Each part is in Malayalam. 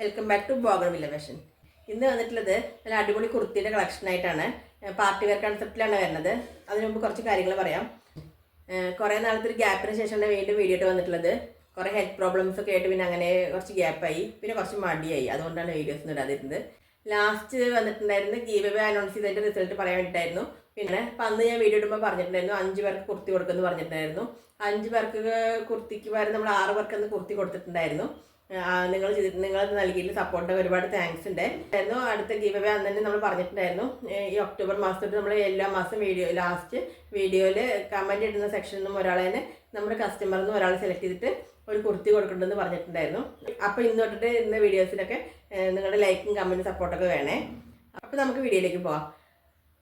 വെൽക്കം ബാക്ക് ടു ബോഗൺ വില്ലവേഷൻ ഇന്ന് വന്നിട്ടുള്ളത് നല്ല അടിപൊളി കുർത്തിയുടെ കളക്ഷൻ ആയിട്ടാണ്. പാർട്ടി വെയർ കൺസെപ്റ്റിലാണ് വരുന്നത്. അതിനു മുമ്പ് കുറച്ച് കാര്യങ്ങൾ പറയാം. കുറേ നാളത്തെ ഒരു ഗ്യാപ്പിന് ശേഷമാണ് വീണ്ടും വീഡിയോ ആയിട്ട് വന്നിട്ടുള്ളത്. കുറേ ഹെൽത്ത് പ്രോബ്ലംസ് ഒക്കെ ആയിട്ട് പിന്നെ അങ്ങനെ കുറച്ച് ഗ്യാപ്പായി പിന്നെ കുറച്ച് മടിയായി. അതുകൊണ്ടാണ് വീഡിയോസ് ഒന്നും ഇടാതിരുന്നത്. ലാസ്റ്റ് വന്നിട്ടുണ്ടായിരുന്നു ഗീവ് അവേ അനൗൺസ് ചെയ്തതിന്റെ റിസൾട്ട് പറയാൻ വേണ്ടിയിട്ടായിരുന്നു. പിന്നെ അപ്പം അന്ന് ഞാൻ വീഡിയോ ഇടുമ്പോൾ പറഞ്ഞിട്ടുണ്ടായിരുന്നു അഞ്ച് പേർക്ക് കുർത്തി കൊടുക്കുമെന്ന് പറഞ്ഞിട്ടുണ്ടായിരുന്നു. അഞ്ച് പേർക്ക് കുർത്തിക്ക് പകരം നമ്മൾ ആറ് പേർക്ക് അന്ന് കുർത്തി കൊടുത്തിട്ടുണ്ടായിരുന്നു. നിങ്ങൾ നിങ്ങൾ നൽകിയിട്ട് സപ്പോർട്ട് ഒരുപാട് താങ്ക്സ് ഉണ്ട്. ആയിരുന്നു അടുത്ത ഗീവ് അവേ അന്ന് തന്നെ നമ്മൾ പറഞ്ഞിട്ടുണ്ടായിരുന്നു. ഈ ഒക്ടോബർ മാസത്തോട്ട് നമ്മൾ എല്ലാ മാസം വീഡിയോ ലാസ്റ്റ് വീഡിയോയിൽ കമന്റ് ഇടുന്ന സെക്ഷനിൽ നിന്നും ഒരാളെ തന്നെ നമ്മുടെ കസ്റ്റമറിൽ നിന്ന് ഒരാളെ സെലക്ട് ചെയ്തിട്ട് ഒരു കുർത്തി കൊടുക്കണ്ടെന്ന് പറഞ്ഞിട്ടുണ്ടായിരുന്നു. അപ്പോൾ ഇന്ന് തൊട്ടിട്ട് ഇന്ന വീഡിയോസിലൊക്കെ നിങ്ങളുടെ ലൈക്കും കമന്റും സപ്പോർട്ടൊക്കെ വേണേ. അപ്പോൾ നമുക്ക് വീഡിയോയിലേക്ക് പോവാം.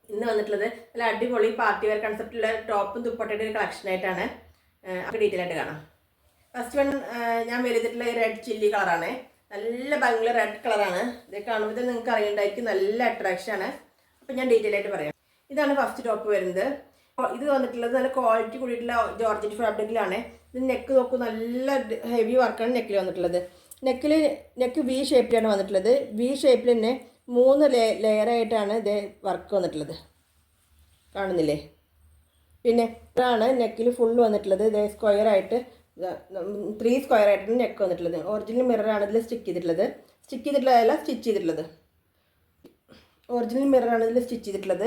ഇന്ന് വന്നിട്ടുള്ളത് നല്ല അടിപൊളി പാർട്ടി വെയർ കൺസെപ്റ്റുള്ള ടോപ്പും ദുപ്പട്ടയുടെ ഒരു കളക്ഷൻ അപ്പോൾ ഡീറ്റെയിൽ ആയിട്ട് കാണാം. ഫസ്റ്റ് വൺ ഞാൻ വരുത്തിട്ടുള്ള റെഡ് ചില്ലി കളറാണ് നല്ല ഭംഗിയുള്ള റെഡ് കളറാണ് ഇത് കാണുമ്പോൾ നിങ്ങൾക്ക് അറിയണ്ടായിരിക്കും നല്ല അട്രാക്ഷൻ ആണ്. അപ്പം ഞാൻ ഡീറ്റെയിൽ ആയിട്ട് പറയാം. ഇതാണ് ഫസ്റ്റ് ടോപ്പ് വരുന്നത്. ഇത് വന്നിട്ടുള്ളത് നല്ല ക്വാളിറ്റി കൂടിയിട്ടുള്ള ജോർജറ്റ് ഫാബ്രിക്കിലാണ് ഇത് നെക്ക് നോക്കൂ നല്ല ഹെവി വർക്കാണ് നെക്കിൽ വന്നിട്ടുള്ളത്. നെക്കിൽ നെക്ക് വി ഷേപ്പിലാണ് വന്നിട്ടുള്ളത്. വി ഷേപ്പിൽ തന്നെ മൂന്ന് ലേ ലെയറായിട്ടാണ് ഇത് വർക്ക് വന്നിട്ടുള്ളത്. കാണുന്നില്ലേ? പിന്നെ ഇതാണ് നെക്കിൽ ഫുള്ള് വന്നിട്ടുള്ളത്. ഇത് സ്ക്വയർ ആയിട്ട് ത്രീ സ്ക്വയർ ആയിട്ടാണ് നെക്ക് വന്നിട്ടുള്ളത്. ഒറിജിനൽ മിററാണ് ഇതിൽ സ്റ്റിക്ക് ചെയ്തിട്ടുള്ളത്. സ്റ്റിക്ക് ചെയ്തിട്ടുള്ളതല്ല സ്റ്റിച്ച് ചെയ്തിട്ടുള്ളത്. ഒറിജിനൽ മിററാണ് ഇതിൽ സ്റ്റിച്ച് ചെയ്തിട്ടുള്ളത്.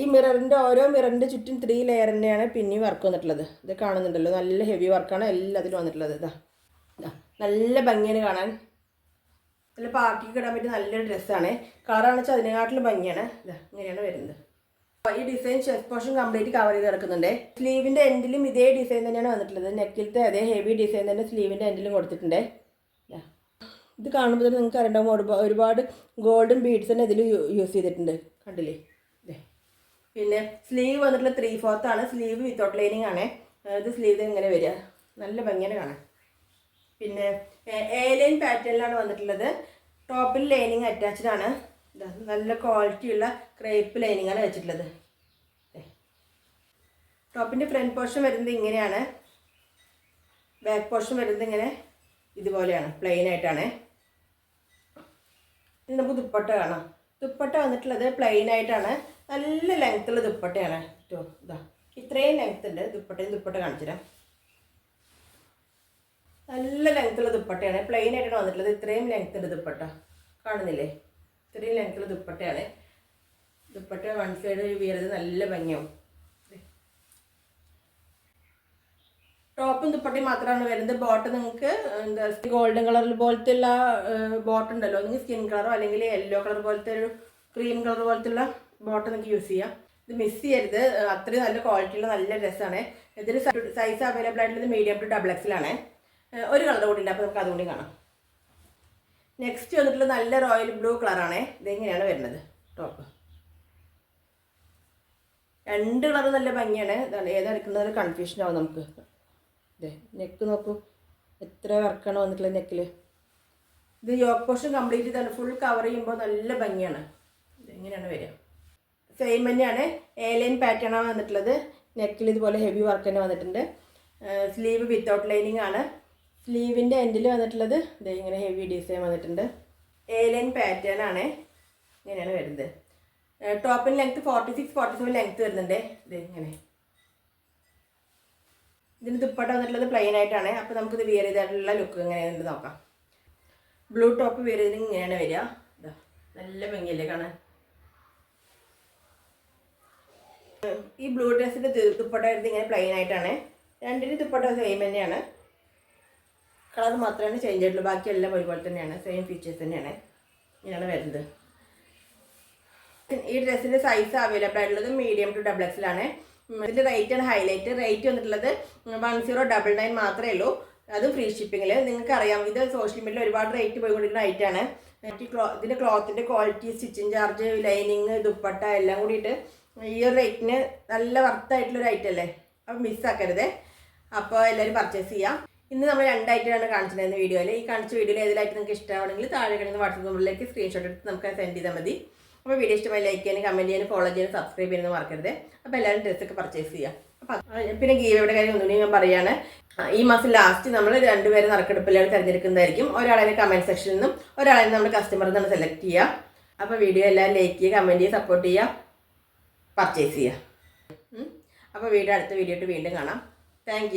ഈ മിററിന്റെ ഓരോ മിററിന്റെ ചുറ്റും ത്രീ ലെയർ തന്നെയാണ് പിന്നെയും വർക്ക് വന്നിട്ടുള്ളത്. ഇത് കാണുന്നുണ്ടല്ലോ നല്ല ഹെവി വർക്കാണ് അതിൽ വന്നിട്ടുള്ളത്. ഇതാ നല്ല ഭംഗിയാണ് കാണാൻ. നല്ല പാർട്ടിക്ക് ഇടാൻ പറ്റിയ നല്ലൊരു ഡ്രസ്സാണ് കളറാണെന്ന് വെച്ചാൽ അതിനെക്കാട്ടിലും ഭംഗിയാണ്. ഇതാ ഇങ്ങനെയാണ് വരുന്നത്. ഈ design chest portion complete cover ചെയ്ത് കിടക്കുന്നുണ്ട്. സ്ലീവിന്റെ എൻഡിലും ഇതേ ഡിസൈൻ തന്നെയാണ് വന്നിട്ടുള്ളത്. നെക്കിലത്തെ അതേ ഹെവി ഡിസൈൻ തന്നെ സ്ലീവിന്റെ എൻഡിലും കൊടുത്തിട്ടുണ്ട്. ഇത് കാണുമ്പോൾ തന്നെ നിങ്ങൾക്ക് അറിയണ്ടാവും ഒരുപാ- ഒരുപാട് ഗോൾഡൻ ബീഡ്സ് തന്നെ ഇതിൽ യൂസ് ചെയ്തിട്ടുണ്ട്. കണ്ടില്ലേ. പിന്നെ സ്ലീവ് വന്നിട്ടുള്ള ത്രീ ഫോർത്ത് ആണ്. സ്ലീവ് വിത്തൗട്ട് ലൈനിങ് ആണ്. ഇത് സ്ലീവ് ഇങ്ങനെ വരിക. നല്ല ഭംഗിയാണ് കാണാൻ. പിന്നെ എ ലൈൻ പാറ്റേണിലാണ് വന്നിട്ടുള്ളത്. ടോപ്പിൽ ലൈനിങ് അറ്റാച്ച്ഡ് ആണ്. നല്ല ക്വാളിറ്റിയുള്ള ക്രേപ്പ് ലൈനിങ് ആണ് വെച്ചിട്ടുള്ളത്. ടോപ്പിന്റെ ഫ്രണ്ട് പോർഷൻ വരുന്നത് ഇങ്ങനെയാണ്. ബാക്ക് പോർഷൻ വരുന്നത് ഇങ്ങനെ ഇതുപോലെയാണ് പ്ലെയിൻ ആയിട്ടാണ്. ഇനി നമുക്ക് ദുപ്പട്ട കാണാം. ദുപ്പട്ട വന്നിട്ടുള്ളത് പ്ലെയിൻ ആയിട്ടാണ്. നല്ല ലെങ്ത്തുള്ള ദുപ്പട്ടയാണ് കേട്ടോ ഇതാ ഇത്രയും ലെങ്ത് ഉണ്ട്. ദുപ്പട്ടയും ദുപ്പട്ട കാണിച്ചു തരാം. നല്ല ലെങ്ത്തുള്ള ദുപ്പട്ടയാണ്. പ്ലെയിൻ ആയിട്ടാണ് വന്നിട്ടുള്ളത്. ഇത്രയും ലെങ്ത് ഉണ്ട് ദുപ്പട്ട. കാണുന്നില്ലേ? ഇത്രയും ലെങ്ത്തുള്ള ദുപ്പട്ടയാണ്. ദുപ്പട്ട വൺ സൈഡ് വീറത് നല്ല ഭംഗിയാവും. ടോപ്പും ദുപ്പട്ടയും മാത്രമാണ് വരുന്നത്. ബോട്ട് നിങ്ങൾക്ക് എന്താ ഗോൾഡൻ കളറിൽ പോലത്തെ ഉള്ള ബോട്ട് ഉണ്ടല്ലോ. അല്ലെങ്കിൽ സ്കിൻ കളറോ അല്ലെങ്കിൽ യെല്ലോ കളർ പോലത്തെ ഒരു ക്രീം കളർ പോലത്തെ ഉള്ള ബോട്ട് നിങ്ങൾക്ക് യൂസ് ചെയ്യാം. ഇത് മിസ് ചെയ്യരുത്. അത്രയും നല്ല ക്വാളിറ്റിയുള്ള നല്ല ഡ്രസ്സാണ് ഇതിൽ സൈസ് അവൈലബിൾ ആയിട്ടുള്ളത് മീഡിയം ടു ഡബിൾ എക്സിലാണ് ഒരു കളർ കൂടി ഉണ്ട്. അപ്പോൾ നമുക്ക് അതുകൂടി കാണാം. നെക്സ്റ്റ് വന്നിട്ടുള്ള നല്ല റോയൽ ബ്ലൂ കളറാണേ ഇതെങ്ങനെയാണ് വരുന്നത്? ടോപ്പ് രണ്ട് കളർ നല്ല ഭംഗിയാണ്. ഇതാണ്. ഏതെടുക്കുന്നത് കൺഫ്യൂഷൻ ആവും നമുക്ക്. ഇതേ നെക്ക് നോക്കൂ. എത്ര വർക്കാണ് വന്നിട്ടുള്ളത് നെക്കിൽ ഇത് യോക്ക് പോർഷൻ കംപ്ലീറ്റ് ചെയ്താണ്. ഫുൾ കവർ ചെയ്യുമ്പോൾ നല്ല ഭംഗിയാണ്. ഇതെങ്ങനെയാണ് വരിക? സെയിം തന്നെയാണ്. എ ലൈൻ പാറ്റേൺ ആണ് വന്നിട്ടുള്ളത്. നെക്കിൽ ഇതുപോലെ ഹെവി വർക്ക് തന്നെ വന്നിട്ടുണ്ട്. സ്ലീവ് വിത്തൗട്ട് ലൈനിങ് ആണ്. സ്ലീവിന്റെ എൻഡിൽ വന്നിട്ടുള്ളത് ഇതേ ഇങ്ങനെ ഹെവി ഡിസൈൻ വന്നിട്ടുണ്ട്. എ ലൈൻ പാറ്റേൺ ആണ്. ഇങ്ങനെയാണ് വരുന്നത്. ടോപ്പിൻ length forty six forty seven length വരുന്നുണ്ട്. ഇത് ഇങ്ങനെ. ഇതിന് ദുപ്പട്ട വന്നിട്ടുള്ളത് പ്ലെയിൻ ആയിട്ടാണ്. അപ്പോൾ നമുക്കിത് വിയർ ചെയ്തായിട്ടുള്ള ലുക്ക് എങ്ങനെയാണെന്ന് നോക്കാം. ബ്ലൂ ടോപ്പ് വിയർ ചെയ്ത് ഇങ്ങനെയാണ് വരിക. നല്ല ഭംഗിയല്ലേ കാണാൻ. ഈ ബ്ലൂ ഡ്രസ്സിന്റെ ദുപ്പട്ട വരുന്നത് ഇങ്ങനെ പ്ലെയിൻ ആയിട്ടാണ്. രണ്ടിന്റെ ദുപ്പട്ട സെയിം തന്നെയാണ്. കളർ മാത്രമാണ് ചേഞ്ച് ആയിട്ടുള്ളൂ. ബാക്കിയെല്ലാം ഒരുപോലെ തന്നെയാണ്. സെയിം ഫീച്ചേഴ്സ് തന്നെയാണ് ഇങ്ങനെയാണ് വരുന്നത്. ഈ ഡ്രസ്സിന്റെ സൈസ് അവൈലബിൾ ആയിട്ടുള്ളത് മീഡിയം ടു ഡബിൾ എക്സിലാണ് ഇതിന്റെ റേറ്റ് ആണ് ഹൈലൈറ്റ് റേറ്റ് വന്നിട്ടുള്ളത് വൺ സീറോ ഡബിൾ നയൻ മാത്രമേ ഉള്ളൂ. അത് ഫ്രീ ഷിപ്പിങ്ങിൽ നിങ്ങൾക്ക് അറിയാം ഇത് സോഷ്യൽ മീഡിയയിൽ ഒരുപാട് റേറ്റ് പോയിക്കൊണ്ടിരിക്കുന്ന ഐറ്റാണ് ക്ലോ ഇതിന്റെ ക്ലോത്തിന്റെ quality stitching charge lining dupatta എല്ലാം കൂടിയിട്ട് ഈ ഒരു റേറ്റിന് നല്ല വർത്തായിട്ടുള്ളൊരു ഐറ്റം അല്ലേ? അപ്പോൾ മിസ്സാക്കരുത് അപ്പോൾ എല്ലാവരും പർച്ചേസ് ചെയ്യാം. ഇന്ന് നമ്മൾ രണ്ടായിട്ടാണ് കാണിച്ചിട്ടുണ്ടായിരുന്ന വീഡിയോയിൽ ഈ കാണിച്ച വീഡിയോയിൽ ഏതിലായിട്ട് നിങ്ങൾക്ക് ഇഷ്ടമാണെങ്കിൽ താഴെ കിടന്ന് വാട്സപ്പ് നമ്പറിലേക്ക് സ്ക്രീൻഷോട്ട് എടുത്ത് നമുക്ക് സെൻഡ് ചെയ്താൽ മതി. അപ്പോൾ വീഡിയോ ഇഷ്ടമായി ലൈക്ക് ചെയ്യാനും കമന്റ് ചെയ്യാനും ഫോളോ ചെയ്യാനും സബ്സ്ക്രൈബ് ചെയ്യാനും മറക്കരുത്. അപ്പോൾ എല്ലാവരും ഡ്രസ്സൊക്കെ പർച്ചേസ് ചെയ്യാം. പിന്നെ ഗീവയുടെ കാര്യം ഒന്നുകൂടി ഞാൻ പറയാണ്. ഈ മാസം ലാസ്റ്റ് നമ്മൾ രണ്ടുപേരെ നറുക്കെടുപ്പിലാണ് തിരഞ്ഞെടുക്കുന്നതായിരിക്കും. ഒരാളെ കമന്റ് സെക്ഷനിൽ നിന്നും ഒരാളെ നമ്മൾ കസ്റ്റമറിൽ നിന്ന് സെലക്ട് ചെയ്യുക. അപ്പോൾ വീഡിയോ എല്ലാം ലൈക്ക് ചെയ്യുക കമന്റ് ചെയ്യുക സപ്പോർട്ട് ചെയ്യുക പർച്ചേസ് ചെയ്യുക. അപ്പോൾ വീഡിയോ അടുത്ത വീഡിയോ വീണ്ടും കാണാം. താങ്ക്